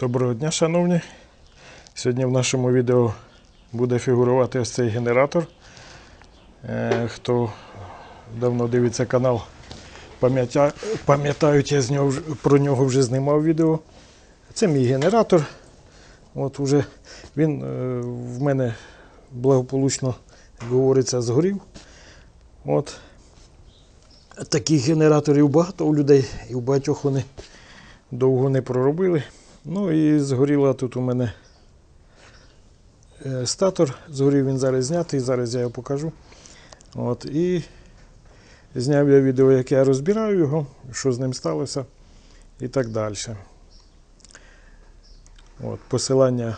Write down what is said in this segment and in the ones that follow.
Доброго дня, шановні. Сьогодні в нашому відео буде фігурувати ось цей генератор. Е, Хто давно дивиться канал, пам'ятають, я про нього вже знімав відео. Це мій генератор. От уже він е, в мене благополучно, як говориться, згорів. От. Таких генераторів багато у людей, і у багатьох вони довго не проробили. Ну і згоріла тут у мене е, статор. Згорів він зараз знятий, зараз я його покажу. От, і зняв я відео, як я розбираю його, що з ним сталося і так далі. От, посилання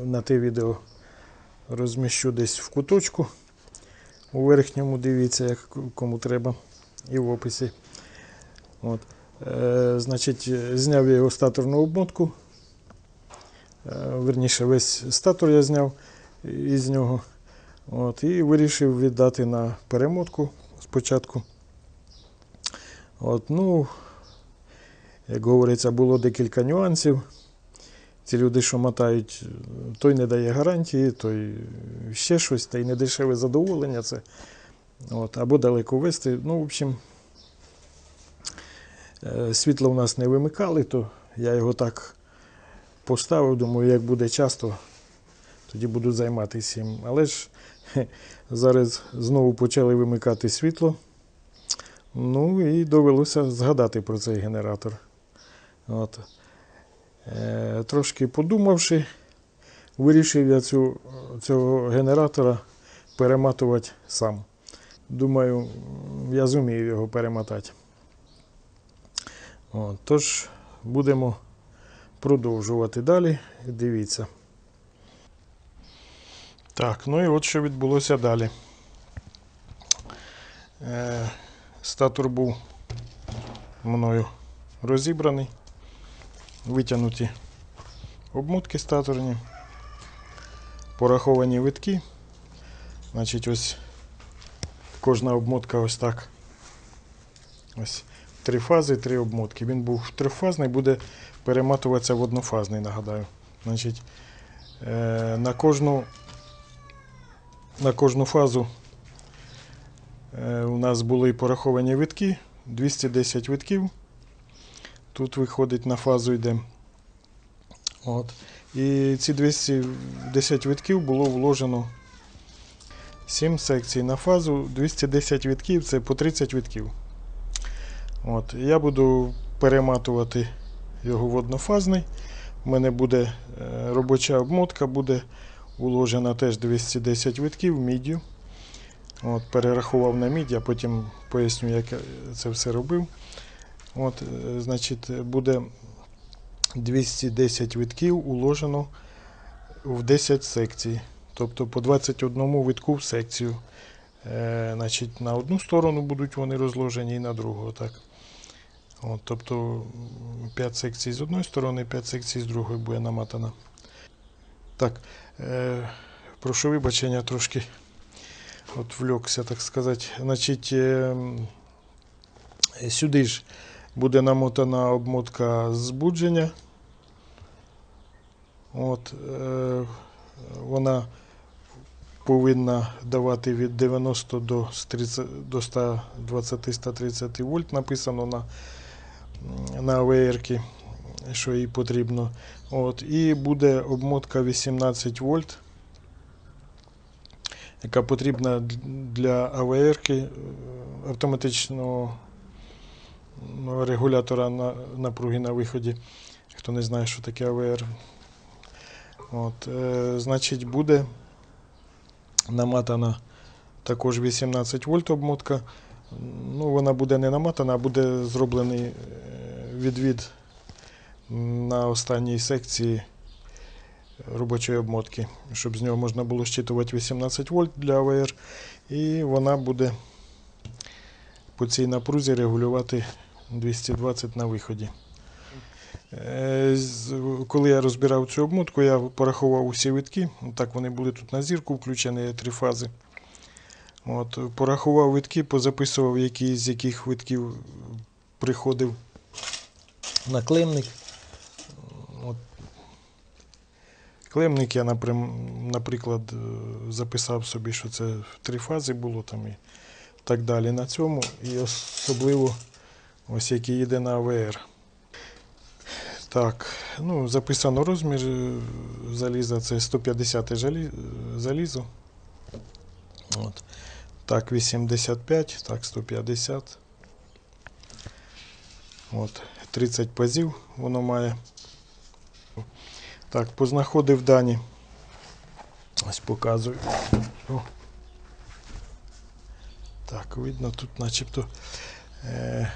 е, на те відео розміщу десь в куточку. У верхньому дивіться, як кому треба, і в описі. От. Е, значить, зняв я його статорну обмотку. Е, верніше, весь статор я зняв із нього. От, і вирішив віддати на перемотку спочатку. От, ну, як говориться, було декілька нюансів. Ці люди, що мотають, той не дає гарантії, той ще щось, та й не дешеве задоволення це. От, або далеко вести. Ну, в общем, Світло в нас не вимикали, то я його так поставив, думаю, як буде часто, тоді буду займатися цим. Але ж зараз знову почали вимикати світло. Ну і довелося згадати про цей генератор. От. Е, трошки подумавши, вирішив я цю, цього генератора перематувати сам. Думаю, я зумію його перемотати. Тож будемо продовжувати далі. Дивіться. Так, ну і от що відбулося далі. Е, статур був мною розібраний. Витягнуті обмотки статорні, пораховані витки. Значить, ось кожна обмотка ось так. Ось три фази, три обмотки. Він був трьохфазний, буде перематуватися в однофазний, нагадаю. Значить, е, на, кожну, на кожну фазу е, у нас були пораховані витки, 210 витків. Тут виходить на фазу йде. От. І ці 210 витків було вложено 7 секцій на фазу, 210 витків це по 30 витків. От, я буду перематувати його в однофазний. У мене буде е, робоча обмотка, буде уложена теж 210 витків міддю. От, перерахував на мідь, я потім поясню, як я це все робив. От, е, значить, буде 210 витків уложено в 10 секцій. Тобто по 21 витку в секцію. Е, значить, на одну сторону будуть вони розложені і на другу. Так. От, тобто 5 секцій з одної сторони, 5 секцій з другої буде наматана. Так, е, прошу вибачення трошки от вльокся, так сказати. Значить, е, сюди ж буде намотана обмотка збудження. От, е, вона повинна давати від 90 до 120-130 вольт. Написано на, на АВР, що їй потрібно. От, і буде обмотка 18 вольт, яка потрібна для АВР автоматичного ну, регулятора на, напруги на виході. Хто не знає, що таке АВР. От, е, значить, буде наматана також 18 вольт обмотка. Ну, вона буде не наматана, а буде зроблений е, відвід на останній секції робочої обмотки, щоб з нього можна було щитувати 18 вольт для АВР. І вона буде по цій напрузі регулювати 220 на виході. Е, Коли я розбирав цю обмотку, я порахував усі витки. Так вони були тут на зірку включені три фази. От, порахував витки, позаписував, які з яких витків приходив наклемник. От. Клемник я, наприклад, е, записав собі, що це три фази було там і так далі на цьому. І особливо ось який їде на АВР. Так, ну, записано розмір е, заліза, це 150 жалі, е, залізо. От. Так, 85, так, 150. От, 30 пазів воно має. Так, познаходив дані. Ось показую. О. Так, видно, тут начебто. Е,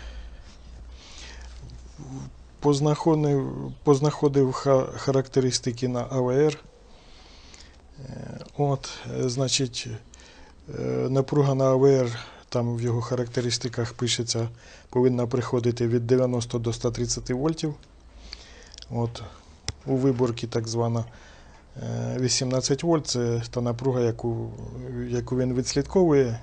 познаходив, познаходив характеристики на АВР. Е, от, е, значить, напруга на АВР, там в його характеристиках пишеться, повинна приходити від 90 до 130 вольтів. От, у виборці так звана е, 18 вольт це та напруга, яку, яку він відслідковує. Е,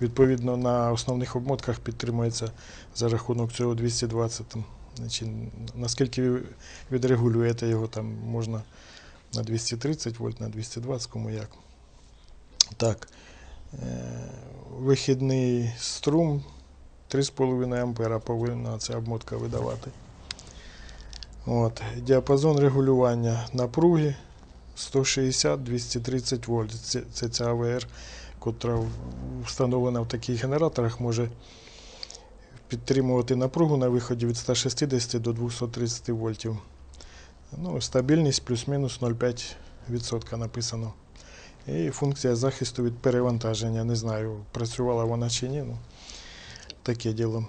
Відповідно, на основних обмотках підтримується за рахунок цього 220. Там, наскільки ви відрегулюєте його, там можна на 230 вольт, на 220, кому як. Так. Е, вихідний струм 3,5 ампера повинна ця обмотка видавати. От. Діапазон регулювання напруги 160-230 вольт. Це, це ця АВР, котра встановлена в таких генераторах, може підтримувати напругу на виході від 160 до 230 вольтів. Ну, стабільність плюс-мінус 0,5% написано. І функція захисту від перевантаження. Не знаю, працювала вона чи ні. Ну, таке діло.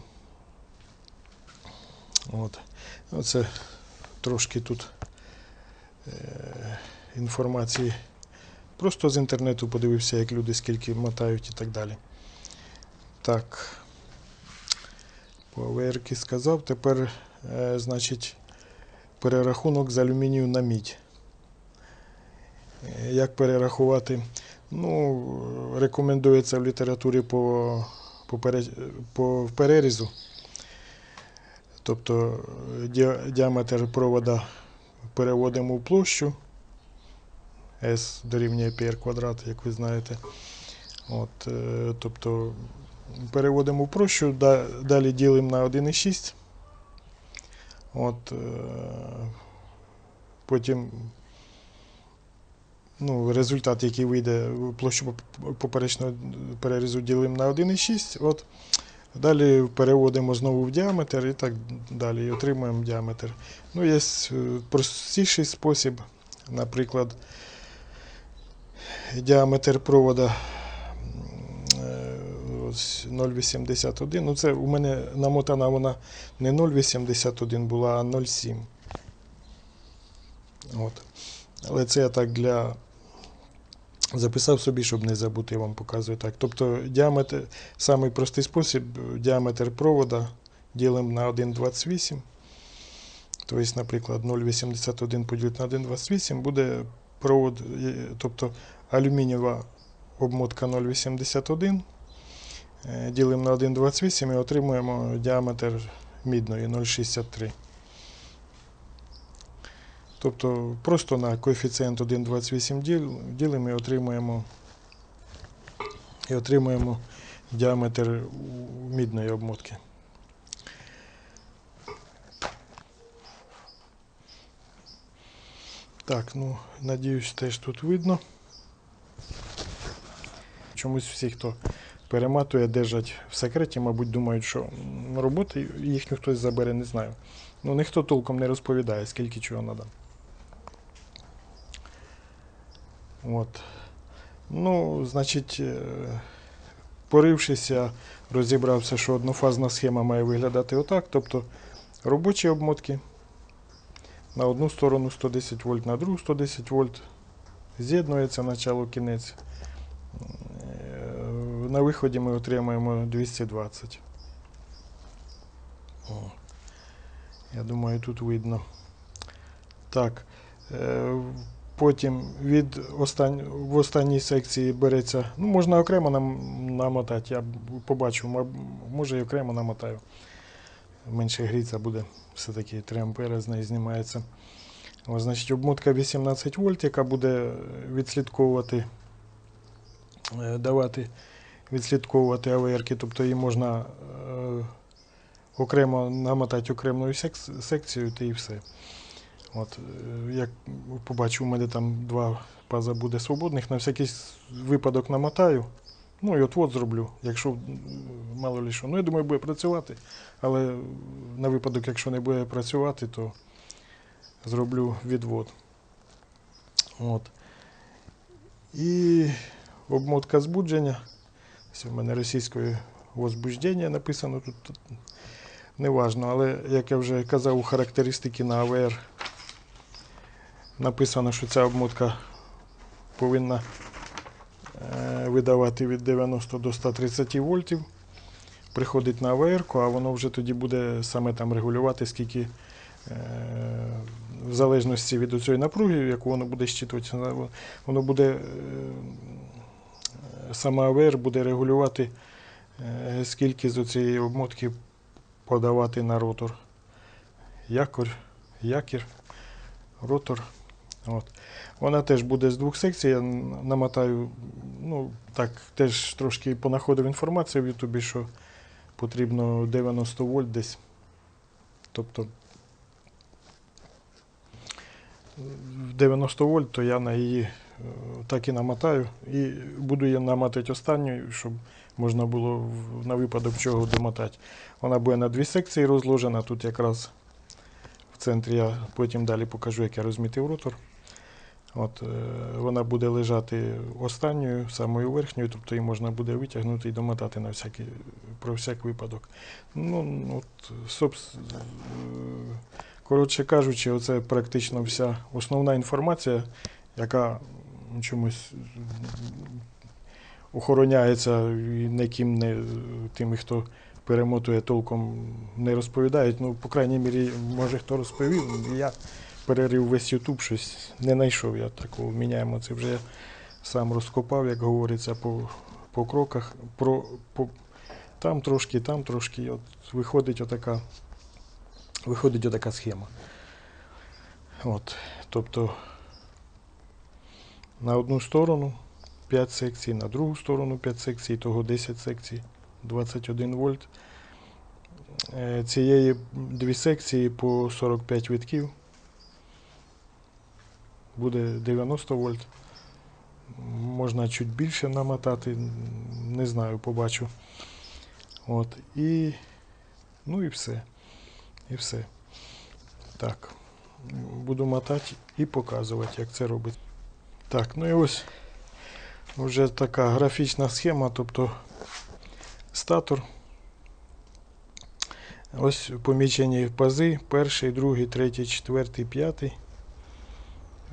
От. Оце трошки тут е, інформації. Просто з інтернету подивився, як люди скільки мотають і так далі. Так. По АВРки сказав. Тепер, е, значить, перерахунок з алюмінію на мідь. Як перерахувати? Ну, рекомендується в літературі по, по, по перерізу. Тобто діаметр провода переводимо в площу. S дорівнює πr квадрат, як ви знаєте. От, е, тобто переводимо в площу, далі ділимо на 1,6. От, е, потім ну, результат, який вийде, площу поперечного перерізу ділимо на 1,6. От, далі переводимо знову в діаметр і так далі. І отримуємо діаметр. Ну, є е, простіший спосіб, наприклад, діаметр провода м, е, ось 0,81. Ну, це у мене намотана вона не 0,81 була, а 0,7. От. Але це я так для. Записав собі, щоб не забути, я вам показую так. Тобто діаметр, самий простий спосіб, діаметр провода ділимо на 1,28. Тобто, наприклад, 0,81 поділити на 1,28 буде провод, е, тобто алюмінієва обмотка 0,81. Е, Ділимо на 1,28 і отримуємо діаметр мідної 0,63. Тобто просто на коефіцієнт 1,28 діл- ділимо і отримуємо, і отримуємо діаметр мідної обмотки. Так, ну, надіюсь, теж тут видно. Чомусь всі, хто перематує, держать в секреті, мабуть, думають, що роботи їхню хтось забере, не знаю. Ну, ніхто толком не розповідає, скільки чого треба. От. Ну, значить, е, порившися, розібрався, що однофазна схема має виглядати отак. Тобто робочі обмотки на одну сторону 110 вольт, на другу 110 вольт. З'єднується начало кінець. Е, На виході ми отримаємо 220. О. Я думаю, тут видно. Так. Потім від остань... в останній секції береться. Ну, можна окремо нам... намотати. Я побачу, може і окремо намотаю. менше гріться буде все-таки 3 ампери з неї знімається. Ось, значить, обмотка 18 вольт, яка буде відслідковувати, е, давати відслідковувати АВРки, тобто її можна е, окремо намотати окремою сек- секцією, та і все. От, е, як побачу, у мене там два паза буде свободних, на всякий випадок намотаю. Ну і от-от зроблю, якщо мало ли що. Ну, я думаю, буде працювати, але на випадок, якщо не буде працювати, то зроблю відвод. От. І обмотка збудження. Ось у мене російською возбуждення написано тут. тут Неважно, але як я вже казав, у характеристики на АВР написано, що ця обмотка повинна е, видавати від 90 до 130 вольтів. Приходить на АВР, а воно вже тоді буде саме там регулювати, скільки е, в залежності від цієї напруги, яку воно буде щитувати, воно- буде е, сама АВР буде регулювати, скільки з цієї обмотки подавати на ротор. Якор, якір, ротор. От. Вона теж буде з двох секцій. Я намотаю, ну, так, теж трошки понаходив інформацію в Ютубі, що потрібно 90 вольт десь. Тобто 90 вольт, то я на її е, так і намотаю. І буду її намотати останньою, щоб можна було на випадок чого домотати. Вона буде на дві секції розложена. Тут якраз в центрі я потім далі покажу, як я розмітив ротор. От, е, вона буде лежати останньою, самою верхньою, тобто її можна буде витягнути і домотати на всякий, про всяк випадок. Ну, от, собс, е, коротше кажучи, оце практично вся основна інформація, яка чомусь охороняється і ніким не тими, хто перемотує, толком не розповідають. Ну, по крайній мірі, може хто розповів, я перерив весь Ютуб, щось не знайшов я такого міняємо. Це вже сам розкопав, як говориться, по, по кроках. Про, по, там трошки, там трошки. От виходить отака, виходить отака схема. От, тобто на одну сторону 5 секцій, на другу сторону 5 секцій, того 10 секцій, 21 вольт. Е, Цієї дві секції по 45 витків. Буде 90 вольт. Можна чуть більше намотати, не знаю, побачу. От. І, ну і все. І все. Так. Буду мотати і показувати, як це робить. Так, ну і ось вже така графічна схема, тобто статор. Ось помічені пази, перший, другий, третій, четвертий, п'ятий,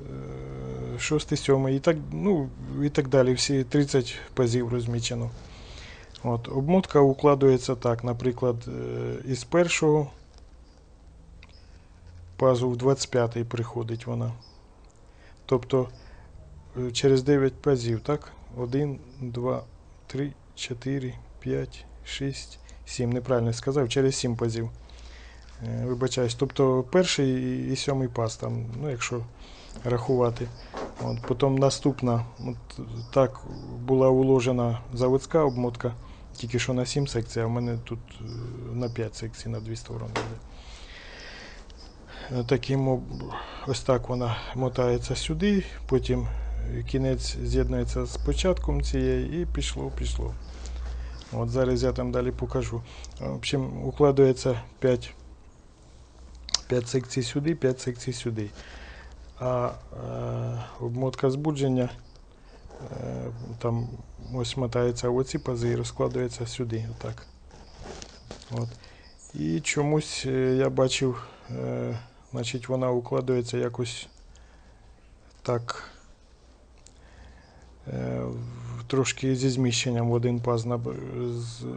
е, шостий, сьомий і так, ну, і так далі. Всі 30 пазів розмічено. От, обмотка укладується так, наприклад, е, із першого пазу в 25-й приходить вона. Тобто е, через 9 пазів, так? 1, 2, 3, 4, 5, 6, 7. Неправильно сказав, через 7 пазів. Е, Вибачаюсь. Тобто перший і сьомий паз, там, ну, якщо рахувати. От, потім наступна, от, так була уложена заводська обмотка, тільки що на 7 секцій, а в мене тут е, на 5 секцій на 2 сторони. йде. Е, Таким ось так вона мотається сюди, потім е, кінець з'єднується з початком цієї і пішло, пішло. От зараз я там далі покажу. В общем, укладається 5, 5 секцій сюди, 5 секцій сюди. А е, обмотка збудження е, там ось мотається оці пази і розкладається сюди. Отак. От. І чомусь е, я бачив, значить, вона укладається якось так. Трошки зі зміщенням в один паз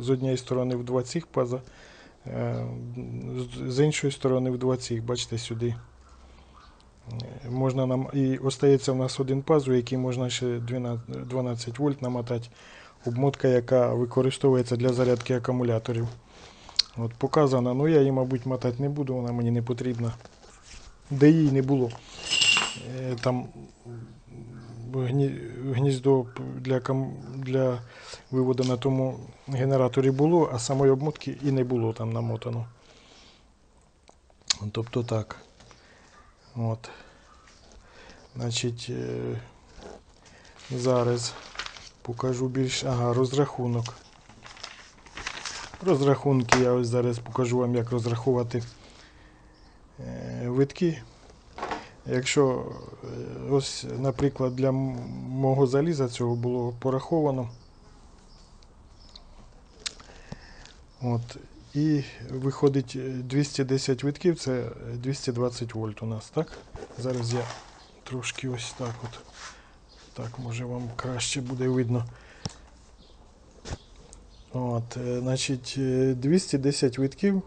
з, однієї сторони в два цих паза, з іншої сторони в два цих, бачите, сюди. Можна нам, і остається в нас один паз, у який можна ще 12, 12 вольт намотати. Обмотка, яка використовується для зарядки акумуляторів. От показана, ну я її, мабуть, мотати не буду, вона мені не потрібна. Де її не було. Е, Там гніздо для, для виводу на тому генераторі було, а самої обмотки і не було там намотано. Тобто так. От. Значить, е, зараз покажу більш. Ага, розрахунок. Розрахунки я ось зараз покажу вам, як розрахувати е, витки. Якщо е, ось, наприклад, для мого заліза цього було пораховано. От, і виходить е, 210 витків, це е, 220 вольт у нас, так? Зараз я трошки ось так от. Так, може вам краще буде видно. От, е, значить, е, 210 витків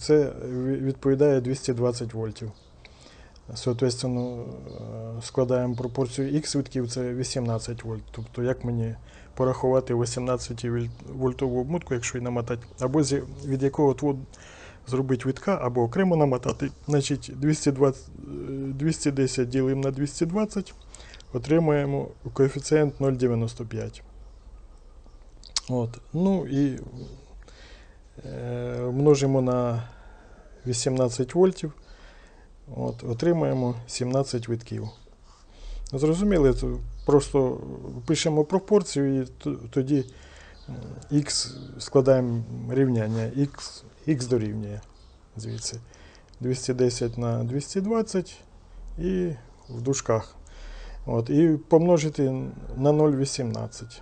це відповідає 220 вольтів. Соответственно, е, складаємо пропорцію X витків, це 18 вольт. Тобто, як мені порахувати 18 вольтову обмотку, якщо її намотати, або від якого отводу зробити витка, або окремо намотати. Значить, 220, е, 210 ділимо на 220, отримуємо коефіцієнт 0,95. От. Ну і е, множимо на 18 вольтів. От, отримаємо 17 витків. Зрозуміли, просто пишемо пропорцію і тоді x складаємо рівняння. X, x дорівнює звідси. 210 на 220 і в дужках. От, і помножити на 0,18.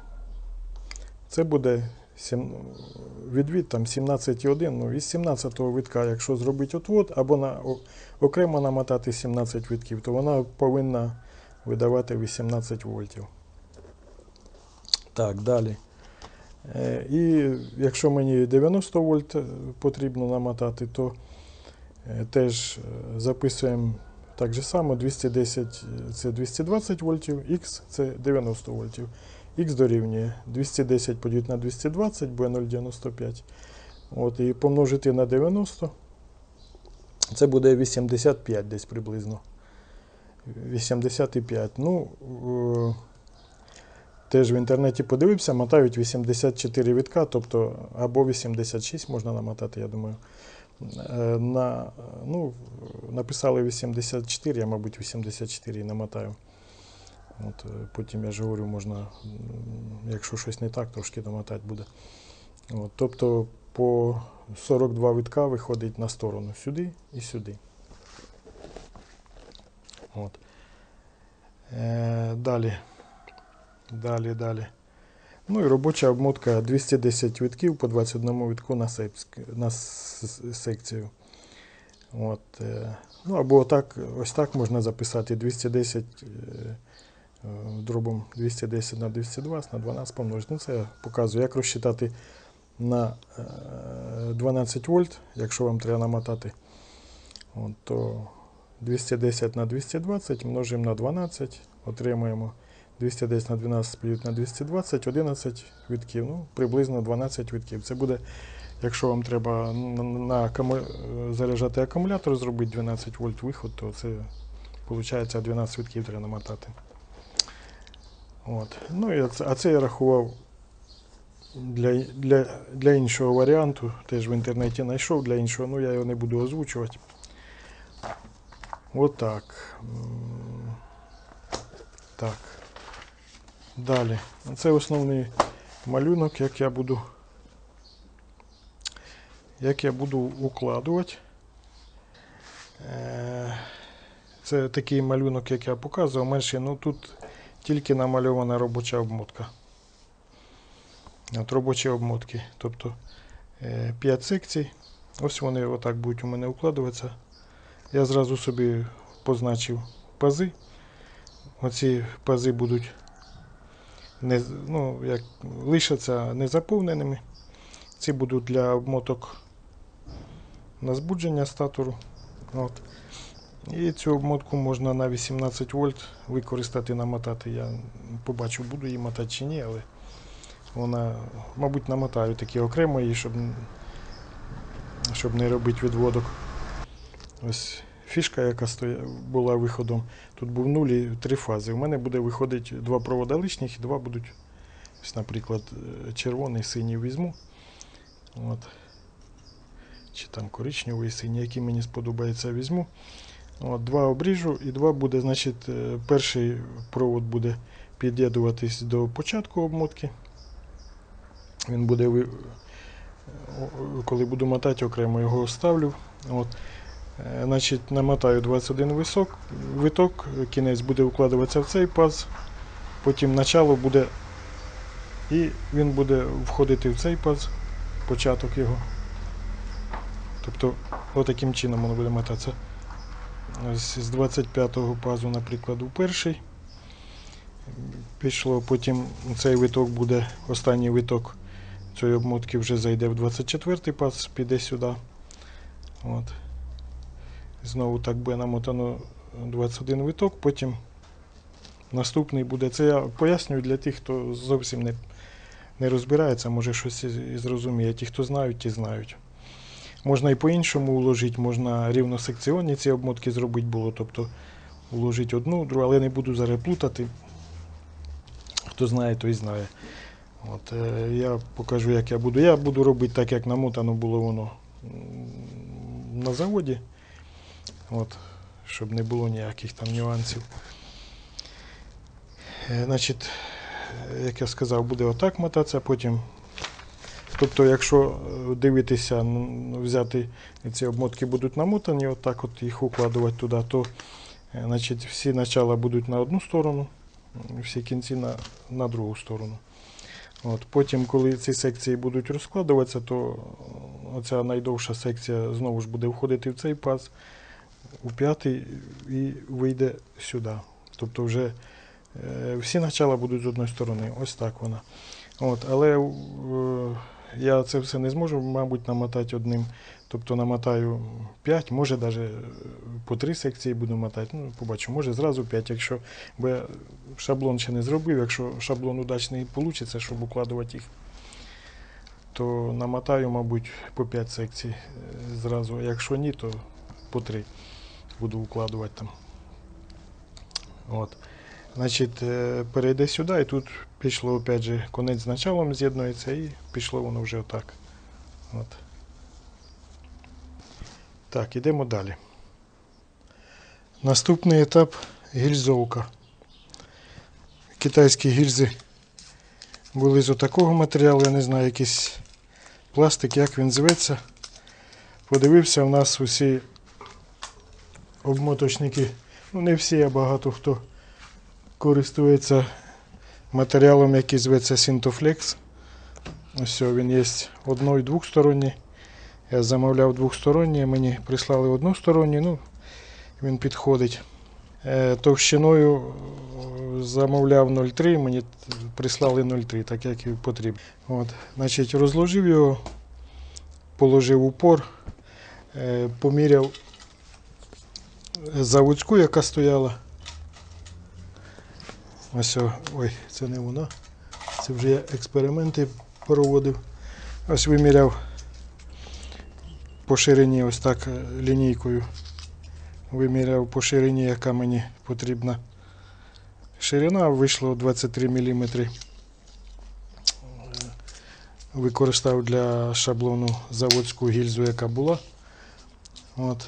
Це буде відвід там 17,1. Ну, із 17-го витка, якщо зробити отвод, або на, окремо намотати 17 витків, то вона повинна видавати 18 вольтів. Так, далі. Е, І якщо мені 90 вольт е, потрібно намотати, то е, теж записуємо так же само 210 е, це 220 вольтів, X це 90 вольтів. Х дорівнює 210 поділити на 220, буде 0,95. От, і помножити на 90. Це буде 85 десь приблизно. 85. Ну, е, теж в інтернеті подивився, мотають 84 вітка, тобто або 86 можна намотати, я думаю. Е, На, ну, написали 84, я, мабуть, 84 і намотаю. От, е, потім я ж говорю, можна, якщо щось не так, трошки домотати буде. От, тобто по 42 витка виходить на сторону сюди і сюди. От. Е, далі. Далі, далі. Ну і робоча обмотка 210 витків по 21 витку на, на секцію. От, е, ну або так, ось так можна записати 210 е, е, дробом 210 на 220 на 12 помножити. Ну, це я показую, як розчитати на е, 12 вольт, якщо вам треба намотати. От, то 210 на 220 множимо на 12, отримуємо 210 на 12 поділити на 220, 11 витків, ну, приблизно 12 витків. Це буде, якщо вам треба на, на акуму... заряджати акумулятор, зробити 12 вольт виход, то це виходить 12 витків треба намотати. От. Ну, і а це я рахував для, для, для іншого варіанту. Теж в інтернеті знайшов для іншого, ну я його не буду озвучувати. Отак. Так. Далі. Це основний малюнок, як я буду. Як я буду укладувати. Е, Це такий малюнок, як я показував, менший, ну тут тільки намальована робоча обмотка. От робочі обмотки. Тобто 5 секцій. Ось вони отак будуть у мене укладуватися. Я зразу собі позначив пази. Оці пази будуть не, ну, як, лишаться незаповненими. Ці будуть для обмоток на збудження статору. От. І цю обмотку можна на 18 вольт використати, намотати. Я побачу, буду її мотати чи ні, але вона, мабуть, намотаю такі окремо її, щоб щоб не робити відводок. Ось фішка, яка була виходом. Тут був нуль і три фази. У мене буде виходити два провода лишніх і два будуть. Ось, наприклад, е, червоний, синій візьму. От. Чи там коричневий, синій, який мені сподобається, візьму. От, два обріжу і два буде, значить, е, перший провод буде під'єднуватись до початку обмотки. Він буде, коли буду мотати, окремо його ставлю. От. Е, Значить, намотаю 21 висок, виток, кінець буде вкладатися в цей паз, потім начало буде, і він буде входити в цей паз, початок його. Тобто, отаким чином воно буде мотатися. З 25-го пазу, наприклад, у перший. Пішло, потім цей виток буде, останній виток цієї обмотки вже зайде в 24-й паз, піде сюди. Знову так буде намотано 21 виток, потім наступний буде. Це я пояснюю для тих, хто зовсім не, не розбирається, може щось і зрозуміє. Ті, хто знають, ті знають. Можна і по-іншому уложити, можна рівносекціонні ці обмотки зробити було, тобто уложити одну, другу, але не буду зараз плутати. Хто знає, той знає. От, е, я покажу, як я буду. Я буду робити так, як намотано було воно на заводі. От, щоб не було ніяких там нюансів. Е, Значить, як я сказав, буде отак мотатися, потім. Тобто, якщо е, дивитися, взяти ці обмотки будуть намотані, отак от їх укладувати туди, то е, значить, всі начала будуть на одну сторону, всі кінці на, на другу сторону. От, потім, коли ці секції будуть розкладуватися, то оця найдовша секція знову ж буде входити в цей паз, у п'ятий і вийде сюди. Тобто вже е, всі начала будуть з одної сторони. Ось так вона. От, але е, я це все не зможу, мабуть, намотати одним. Тобто намотаю 5, може навіть по 3 секції буду мотати. Ну, побачу, може зразу 5, якщо бо я шаблон ще не зробив, якщо шаблон удачний вийде, щоб укладувати їх, то намотаю, мабуть, по 5 секцій е, зразу. Якщо ні, то по 3 буду укладувати там. От. Значить, е, перейде сюди, і тут пішло опять же конець з началом з'єднується і пішло воно вже отак. От. Так, ідемо далі. Наступний етап гільзовка. Китайські гільзи були з отакого матеріалу, я не знаю, якийсь пластик, як він зветься. Подивився, у нас усі обмоточники, ну не всі, а багато хто користується матеріалом, який зветься Синтофлекс. Ось він є одно- і двохсторонній. Я замовляв двохсторонній, мені прислали односторонній, ну він підходить. Е, Товщиною е, замовляв 0,3, мені прислали 0,3, так як і потрібно. От, значить, розложив його, положив упор, е, поміряв заводську, яка стояла. Ось, ой, це не вона. Це вже я експерименти проводив. Ось виміряв по ширині ось так е, лінійкою. Виміряв по ширині, яка мені потрібна. Ширина вийшло 23 мм. Використав для шаблону заводську гільзу, яка була. От.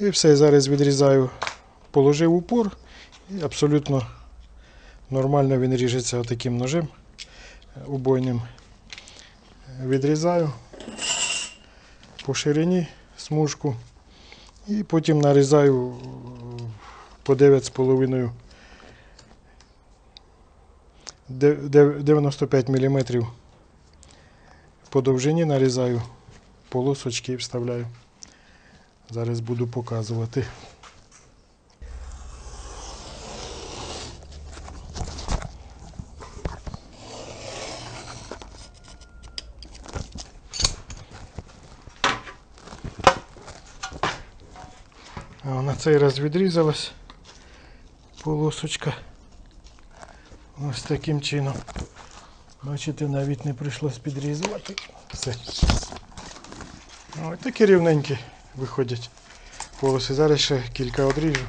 І все, зараз відрізаю, положив упор і абсолютно нормально він ріжеться таким ножем е, убойним. Відрізаю по ширині смужку і потім нарізаю е, по 9,5 де- де- 95 мм по довжині нарізаю полосочки і вставляю. Зараз буду показувати. А на цей раз відрізалась полосочка. Ось таким чином. Бачите, навіть не прийшлось підрізувати. Все. Ось такі рівненькі виходять полоси. Зараз ще кілька одріжу.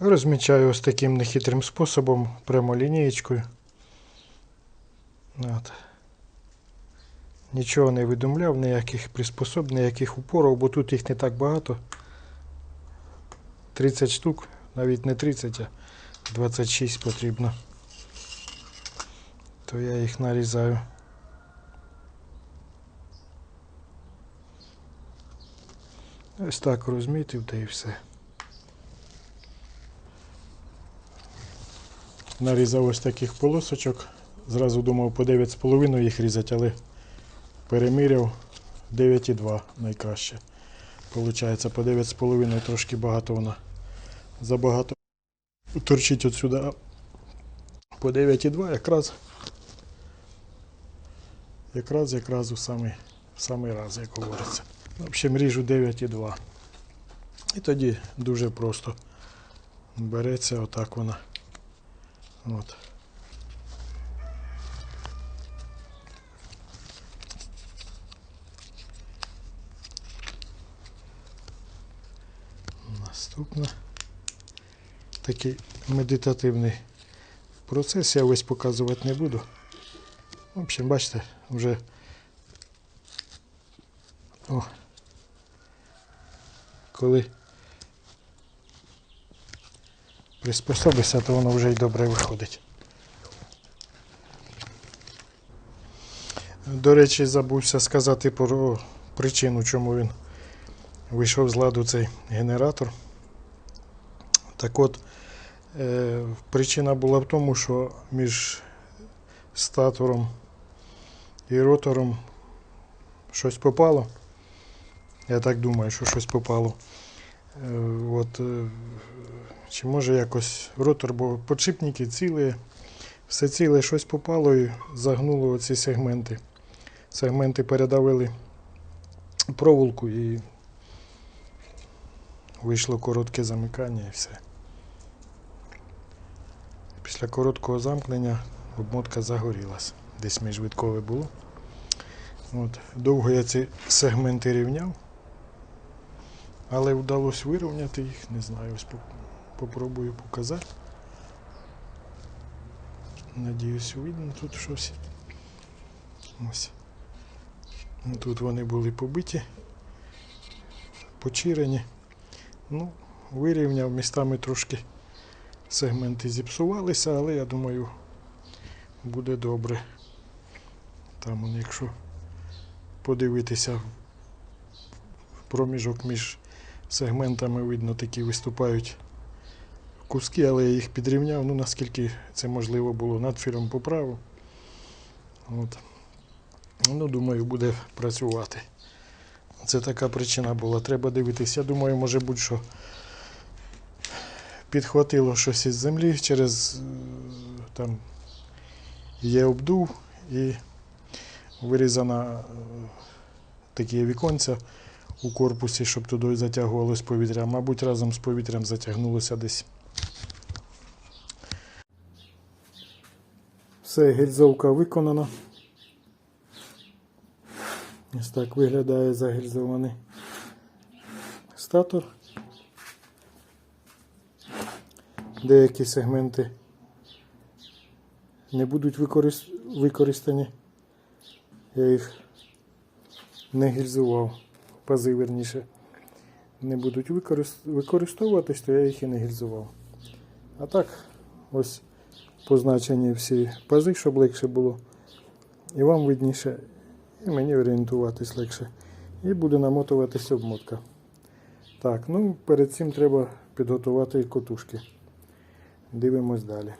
Розмічаю ось таким нехитрим способом, прямо лінієчкою. От. Нічого не видумляв, ніяких приспособ, ніяких упорів, бо тут їх не так багато. 30 штук, навіть не 30, а 26 потрібно. То я їх нарізаю. Ось так розмітив, та і все. Нарізав ось таких полосочок. Зразу думав по 9,5 їх різати, але переміряв 9,2 найкраще. Получається по 9,5 трошки багато вона. Забагато торчить отсюди. а По 9,2 якраз. Якраз якраз у самий, самий раз, як говориться. В общем, ріжу 9,2. І тоді дуже просто береться отак вона. От. Наступне. Такий медитативний процес. Я весь показувати не буду. В общем, бачите, вже о, коли приспособишся, то воно вже й добре виходить. До речі, забувся сказати про причину, чому він вийшов з ладу цей генератор. Так от, е, причина була в тому, що між статором і ротором щось попало. Я так думаю, що щось попало. Е, От, е, чи може якось ротор, бо подшипники цілі, все ціле, щось попало і загнуло оці сегменти. Сегменти передавили проволоку і вийшло коротке замикання і все. Після короткого замкнення обмотка загорілась. Десь міжвиткове було. От. Довго я ці сегменти рівняв, але вдалося вирівняти їх, не знаю, ось попробую показати. Надіюсь, видно тут щось. Ось. Тут вони були побиті, почирені. Ну, вирівняв містами трошки сегменти зіпсувалися, але я думаю, буде добре. Там, якщо подивитися проміжок між сегментами, видно, такі виступають куски, але я їх підрівняв, ну наскільки це можливо було, надфіром поправив. От. Ну, думаю, буде працювати. Це така причина була. Треба дивитися. Я думаю, може бути, що підхватило щось із землі через там є обдув і вирізана е, такі віконця у корпусі, щоб туди затягувалось повітря. Мабуть, разом з повітрям затягнулося десь. Все, гільзовка виконана. Ось так виглядає загільзований статор. Деякі сегменти не будуть використ- використані. Я їх не гільзував. Пази, верніше, не будуть використовуватись, то я їх і не гільзував. А так, ось позначені всі пази, щоб легше було. І вам видніше, і мені орієнтуватись легше. І буде намотуватись обмотка. Так, ну перед цим треба підготувати котушки. Дивимось далі.